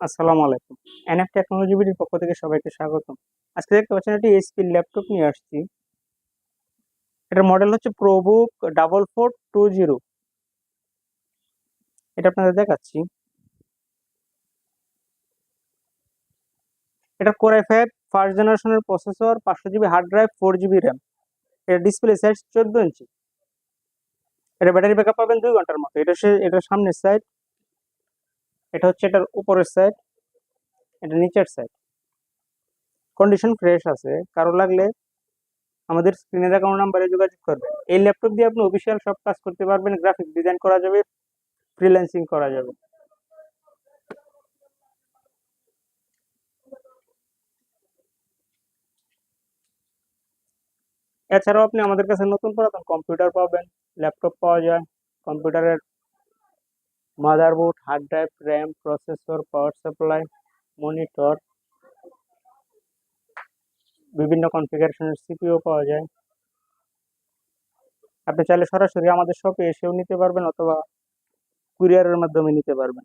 আসসালামু আলাইকুম। NF technology বিডির পক্ষ থেকে সবাইকে স্বাগতম। আজকে দেখতে পাচ্ছেন একটি এইচপি ল্যাপটপ নিয়ে আসছি। এটার মডেল হচ্ছে ProBook double four two zero এটা আপনাদের দেখাচ্ছি। এটা কোরাই ফাইভ ফার্স্ট জেনারেশনের প্রসেসর পাঁচশো GB hard drive four GB RAM এটা ডিসপ্লে সাইজ চোদ্দ ইঞ্চি এটা ব্যাটারি ব্যাকআপ পাবেন দুই ঘণ্টার মতো। এটা সে এটার সামনের সাইড এটা হচ্ছে এটার উপরের সাইড এটা নিচের সাইড কন্ডিশন ফ্রেশ আছে, কারও লাগলে আমাদের স্ক্রিনের অ্যাকাউন্ট নাম্বারে যোগাযোগ করবেন। এই ল্যাপটপ দিয়ে আপনি অফিসিয়াল সব কাজ করতে পারবেন গ্রাফিক ডিজাইন করা যাবে ফ্রিল্যান্সিং করা যাবে। এছাড়াও আপনি আমাদের কাছে নতুন পুরাতন কম্পিউটার পাবেন ল্যাপটপ পাওয়া যায় কম্পিউটারের motherboard hard drive RAM processor power supply monitor বিভিন্ন কনফিগারেশনের সিপিও পাওয়া যায়। আপনি চাইলে সরাসরি আমাদের শপে এসেও নিতে পারবেন অথবা কুরিয়ারের মাধ্যমে নিতে পারবেন।